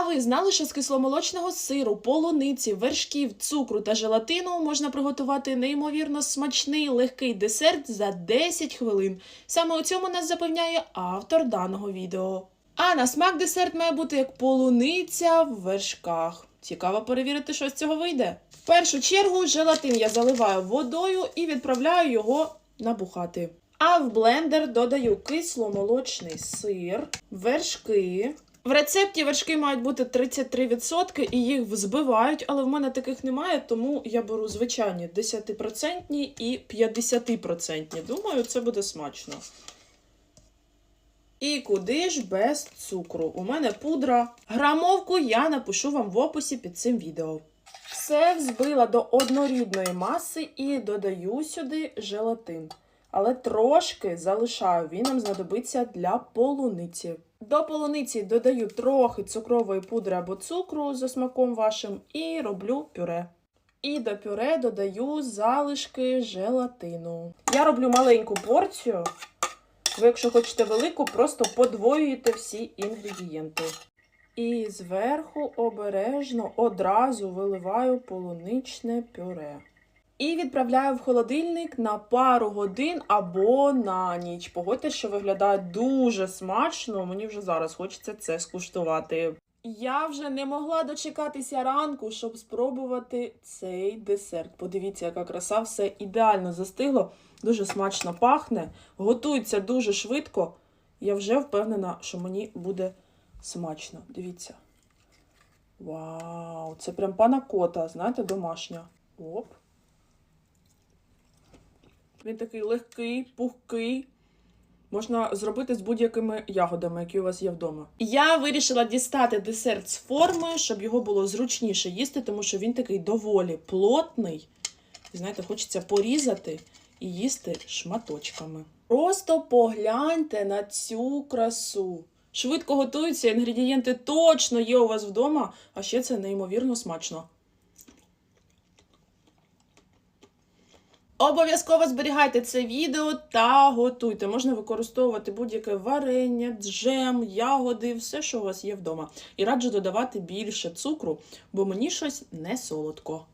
А ви знали, що з кисломолочного сиру, полуниці, вершків, цукру та желатину можна приготувати неймовірно смачний легкий десерт за 10 хвилин. Саме у цьому нас запевняє автор даного відео. А на смак десерт має бути як полуниця в вершках. Цікаво перевірити, що з цього вийде. В першу чергу желатин я заливаю водою і відправляю його набухати. А в блендер додаю кисломолочний сир, вершки. В рецепті вершки мають бути 33% і їх взбивають, але в мене таких немає, тому я беру звичайні 10% і 50%. Думаю, це буде смачно. І куди ж без цукру? У мене пудра. Грамовку я напишу вам в описі під цим відео. Все взбила до однорідної маси і додаю сюди желатин. Але трошки залишаю, він нам знадобиться для полуниці. До полуниці додаю трохи цукрової пудри або цукру за смаком вашим і роблю пюре. І до пюре додаю залишки желатину. Я роблю маленьку порцію. Ви, якщо хочете велику, просто подвоюєте всі інгредієнти. І зверху обережно одразу виливаю полуничне пюре. І відправляю в холодильник на пару годин або на ніч. Погодьте, що виглядає дуже смачно. Мені вже зараз хочеться це скуштувати. Я вже не могла дочекатися ранку, щоб спробувати цей десерт. Подивіться, яка краса, все ідеально застигло, дуже смачно пахне, готується дуже швидко. Я вже впевнена, що мені буде смачно. Дивіться. Вау! Це прям панакота, знаєте, домашня. Оп. Він такий легкий, пухкий. Можна зробити з будь-якими ягодами, які у вас є вдома. Я вирішила дістати десерт з формою, щоб його було зручніше їсти, тому що він такий доволі плотний. І, знаєте, хочеться порізати і їсти шматочками. Просто погляньте на цю красу. Швидко готується, інгредієнти точно є у вас вдома, а ще це неймовірно смачно. Обов'язково зберігайте це відео та готуйте. Можна використовувати будь-яке варення, джем, ягоди, все, що у вас є вдома. І раджу додавати більше цукру, бо мені щось не солодко.